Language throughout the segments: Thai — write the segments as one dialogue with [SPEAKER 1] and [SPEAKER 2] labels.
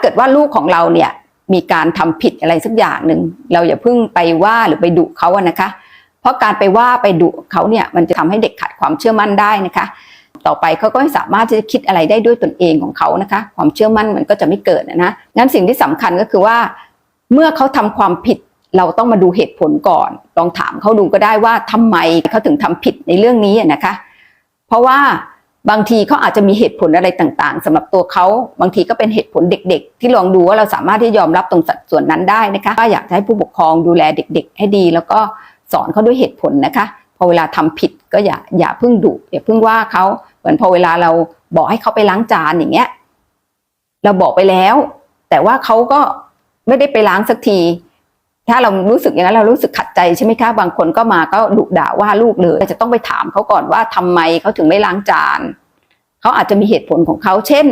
[SPEAKER 1] เกิดว่าลูกของเราเนี่ยมีการทำผิดอะไรสักอย่างหนึ่งเราอย่าเพิ่งไปว่าหรือไปดุเขาอะนะคะ เพราะการไปว่าไปดุเขาเนี่ยมันจะทำให้เด็กขาดความเชื่อมั่นได้นะคะ ต่อไปเขาก็ไม่สามารถที่จะคิดอะไรได้ด้วยตนเองของเขานะคะ ความเชื่อมั่นมันก็จะไม่เกิดนะนะงั้นสิ่งที่สำคัญก็คือว่า เมื่อเขาทำความผิดเราต้องมาดูเหตุผลก่อน ลองถามเขาดูก็ได้ว่าทำไมเขาถึงทำผิดในเรื่องนี้นะคะ เพราะว่า บางทีเขาอาจจะมีเหตุผลอะไรต่างๆสำหรับตัวเขาบางทีก็เป็นเหตุผลเด็ก ๆ ที่ลองดูว่าเราสามารถที่ยอมรับตรงสัดส่วนนั้นได้นะคะก็อยากจะให้ผู้ปกครองดูแลเด็ก ๆ ให้ดี แล้วก็สอนเขาด้วยเหตุผลนะคะ พอเวลาทำผิดก็อย่าอย่าเพิ่งดุอย่าเพิ่งว่าเขาเหมือนพอเวลาเราบอกให้เขาไปล้างจานอย่างเงี้ย เราบอกไปแล้ว แต่ว่าเขาก็ไม่ได้ไปล้างสักที ถ้าเรารู้สึกอย่างนั้นเรารู้สึกขัดใจใช่ไหมคะบางคนก็มาก็ดุด่าว่าลูกเลยจะต้องไปถามเขาก่อนว่าทำไมเขาถึงไม่ล้างจานเขาอาจจะมีเหตุผลของเขาเช่น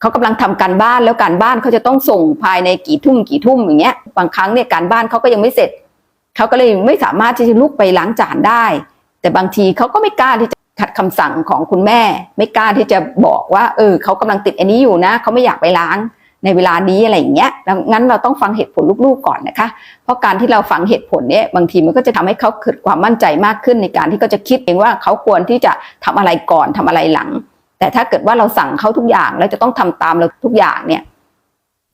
[SPEAKER 1] เขากำลังทำการบ้านแล้วการบ้านเขาจะต้องส่งภายในกี่ทุ่มกี่ทุ่มอย่างเงี้ย บางครั้งเนี่ยการบ้านเขาก็ยังไม่เสร็จเขาก็เลยไม่สามารถที่จะลุกไปล้างจานได้ แต่บางทีเขาก็ไม่กล้าที่จะขัดคำสั่งของคุณแม่ ไม่กล้าที่จะบอกว่า เออเขากำลังติดอันนี้อยู่นะเขาไม่อยากไปล้าง ในเวลานี้อะไรอย่างเงี้ยดังงั้นเราต้องฟังเหตุผลลูกๆก่อนนะคะ เพราะการที่เราฟังเหตุผลเนี่ยบางทีมันก็จะทำให้เขาเกิดความมั่นใจมากขึ้นในการที่เขาจะคิดเองว่าเขาควรที่จะทำอะไรก่อนทำอะไรหลัง แต่ถ้าเกิดว่าเราสั่งเขาทุกอย่างแล้วจะต้องทำตามเราทุกอย่างเนี่ย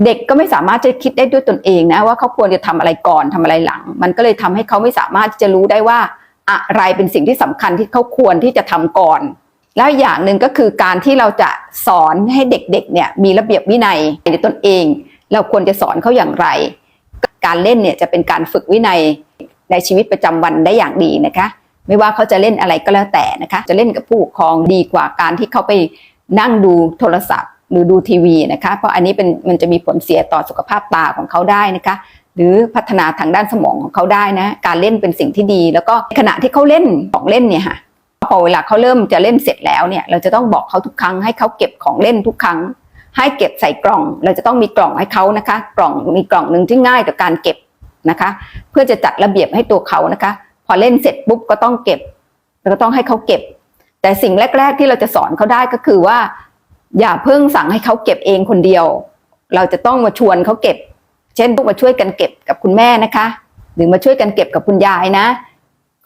[SPEAKER 1] เด็กก็ไม่สามารถจะคิดได้ด้วยตนเองนะว่าเขาควรจะทำอะไรก่อนทำอะไรหลัง มันก็เลยทำให้เขาไม่สามารถที่จะรู้ได้ว่า อะไรเป็นสิ่งที่สำคัญที่เขาควรที่จะทำก่อน แล้วอย่างหนึ่งก็คือการที่เราจะสอนให้เด็กๆเนี่ยมีระเบียบวินัยในตนเอง เราควรจะสอนเขาอย่างไร การเล่นเนี่ยจะเป็นการฝึกวินัยในชีวิตประจำวันได้อย่างดีนะคะ ไม่ว่าเขาจะเล่นอะไรก็แล้วแต่นะคะ จะเล่นกับผู้ปกครองดีกว่าการที่เขาไปนั่งดูโทรศัพท์ หรือดูทีวีนะคะ เพราะอันนี้เป็นมันจะมีผลเสียต่อสุขภาพตาของเขาได้นะคะหรือพัฒนาทางด้านสมองของเขาได้นะ การเล่นเป็นสิ่งที่ดี แล้วก็ขณะที่เขาเล่นของเล่นเนี่ยค่ะ พอเวลาเขาเริ่มจะเล่นเสร็จแล้วเนี่ย เราจะต้องบอกเขาทุกครั้งให้เขาเก็บของเล่นทุกครั้ง ให้เก็บใส่กล่อง เราจะต้องมีกล่องให้เขานะคะ กล่องมีกล่องหนึ่งที่ง่ายต่อการเก็บนะคะ เพื่อจะจัดระเบียบให้ตัวเขานะคะ พอเล่นเสร็จปุ๊บก็ต้องเก็บแล้วก็ต้องให้เขาเก็บ แต่สิ่งแรก ๆ ที่เราจะสอนเขาได้ก็คือว่า อย่าเพิ่งสั่งให้เขาเก็บเองคนเดียว เราจะต้องมาชวนเขาเก็บ เช่นพวกมาช่วยกันเก็บกับคุณแม่นะคะ หรือมาช่วยกันเก็บกับคุณยายนะ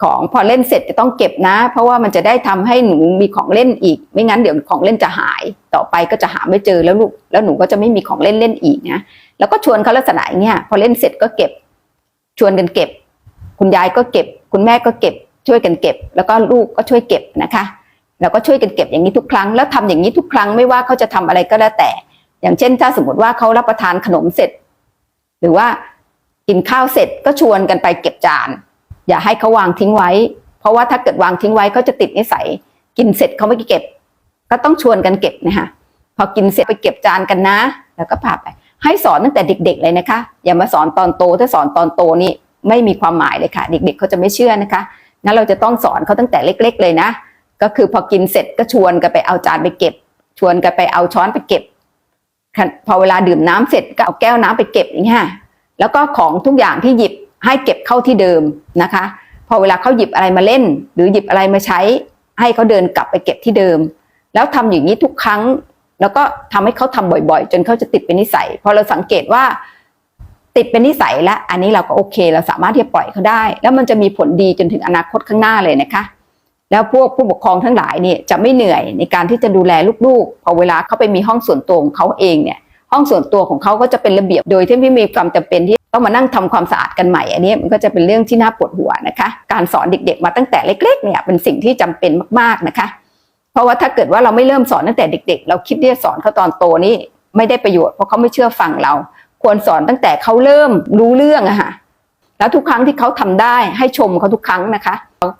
[SPEAKER 1] ของพอเล่นเสร็จจะต้องเก็บนะ เพราะว่ามันจะได้ทำให้หนูมีของเล่นอีก ไม่งั้นเดี๋ยวของเล่นจะหาย ต่อไปก็จะหาไม่เจอแล้วลูกแล้วหนูก็จะไม่มีของเล่นเล่นอีกนะแล้วก็ชวนเขาลักษณะอย่างเงี้ยพอเล่นเสร็จก็เก็บ ชวนกันเก็บ คุณยายก็เก็บ คุณแม่ก็เก็บ ช่วยกันเก็บ แล้วก็ลูกก็ช่วยเก็บนะคะแล้วก็ช่วยกันเก็บอย่างนี้ทุกครั้งแล้วทำอย่างนี้ทุกครั้งไม่ว่าเขาจะทำอะไรก็แล้วแต่ อย่างเช่น ถ้าสมมติว่าเขารับประทานขนมเสร็จ หรือว่ากินข้าวเสร็จก็ชวนกันไปเก็บจาน อย่าให้เขาวางทิ้งไว้ เพราะว่าถ้าเกิดวางทิ้งไว้เขาจะติดนิสัย กินเสร็จเขาไม่เก็บ ก็ต้องชวนกันเก็บนะคะพอกินเสร็จไปเก็บจานกันนะ แล้วก็พาไป ให้สอนตั้งแต่เด็ก ๆ เลยนะคะ อย่ามาสอนตอนโต ถ้าสอนตอนโตนี่ไม่มีความหมายเลยค่ะ เด็ก ๆเขาจะไม่เชื่อนะคะงั้นเราจะต้องสอนเขาตั้งแต่เล็ก ๆ เลยนะ ก็คือพอกินเสร็จก็ชวนกันไปเอาจานไปเก็บ ชวนกันไปเอาช้อนไปเก็บ พอเวลาดื่มน้ำเสร็จก็เอาแก้วน้ำไปเก็บอย่างเงี้ยแล้วก็ของทุกอย่างที่หยิบ ให้เก็บเข้าที่เดิมนะคะ พอเวลาเขาหยิบอะไรมาเล่น หรือหยิบอะไรมาใช้ ให้เขาเดินกลับไปเก็บที่เดิม แล้วทำอย่างนี้ทุกครั้ง แล้วก็ทำให้เขาทำบ่อยๆ จนเขาจะติดเป็นนิสัย พอเราสังเกตว่า ติดเป็นนิสัยแล้วอันนี้เราก็โอเค เราสามารถที่จะปล่อยเขาได้ แล้วมันจะมีผลดีจนถึงอนาคตข้างหน้าเลยนะคะแล้วพวกผู้ปกครองทั้งหลายเนี่ยจะไม่เหนื่อยในการที่จะดูแลลูกๆ พอเวลาเขาไปมีห้องส่วนตัวของเขาเองเนี่ย ห้องส่วนตัวของเขาก็จะเป็นระเบียบโดยที่ไม่มีความจำเป็นที่ต้องมานั่งทำความสะอาดกันใหม่อันนี้มันก็จะเป็นเรื่องที่น่าปวดหัวนะคะ การสอนเด็กๆ มาตั้งแต่เล็กๆเนี่ยเป็นสิ่งที่จำเป็นมากๆนะคะ เพราะว่าถ้าเกิดว่าเราไม่เริ่มสอนตั้งแต่เด็ก ๆ เราคิดที่จะสอนเขาตอนโตนี่ไม่ได้ประโยชน์เพราะเขาไม่เชื่อฟังเรา ควรสอนตั้งแต่เขาเริ่มรู้เรื่องอะค่ะแล้วทุกครั้งที่เขาทำได้ให้ชมเขาทุกครั้งนะคะ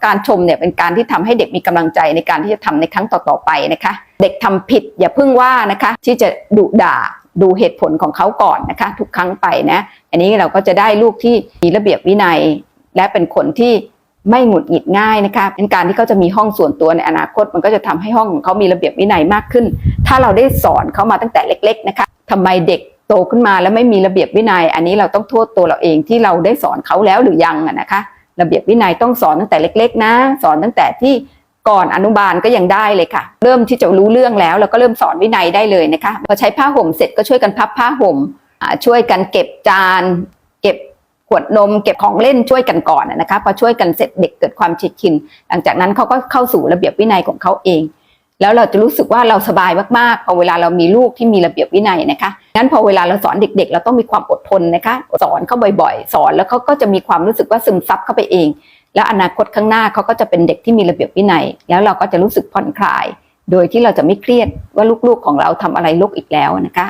[SPEAKER 1] การชมเนี่ยเป็นการที่ทำให้เด็กมีกำลังใจในการที่จะทำในครั้งต่อๆไปนะคะ เด็กทำผิดอย่าเพิ่งว่านะคะ ที่จะดุด่า ดูเหตุผลของเขาก่อนนะคะ ทุกครั้งไปนะ อันนี้เราก็จะได้ลูกที่มีระเบียบวินัย และเป็นคนที่ไม่หงุดหงิดง่ายนะคะเป็นการที่เขาจะมีห้องส่วนตัวในอนาคต มันก็จะทำให้ห้องของเขามีระเบียบวินัยมากขึ้น ถ้าเราได้สอนเขามาตั้งแต่เล็ก ๆ นะคะทำไมเด็กโตขึ้นมาแล้วไม่มีระเบียบวินัย อันนี้เราต้องโทษตัวเราเองที่เราได้สอนเขาแล้วหรือยังนะคะ ระเบียบวินัยต้องสอนตั้งแต่เล็ก ๆ นะ สอนตั้งแต่ที่ ก่อนอนุบาลก็ยังได้เลยค่ะ เริ่มที่จะรู้เรื่องแล้วเราก็เริ่มสอนวินัยได้เลยนะคะพอใช้ผ้าห่มเสร็จก็ช่วยกันพับผ้าห่มช่วยกันเก็บจาน เก็บขวดนมเก็บของเล่นช่วยกันก่อนนะคะพอช่วยกันเสร็จเด็กเกิดความชิดชิน หลังจากนั้นเขาก็เข้าสู่ระเบียบวินัยของเขาเอง แล้วเราจะรู้สึกว่าเราสบายมากๆ พอเวลาเรามีลูกที่มีระเบียบวินัยนะคะงั้นพอเวลาเราสอนเด็ก ๆ เราต้องมีความอดทนนะคะสอนเขาบ่อยๆ สอนแล้วเขาก็จะมีความรู้สึกว่าซึมซับเข้าไปเอง แล้วอนาคตข้างหน้าเขาก็จะเป็นเด็กที่มีระเบียบวินัย แล้วเราก็จะรู้สึกผ่อนคลาย โดยที่เราจะไม่เครียดว่าลูกๆของเราทำอะไรลูกอีกแล้วนะคะ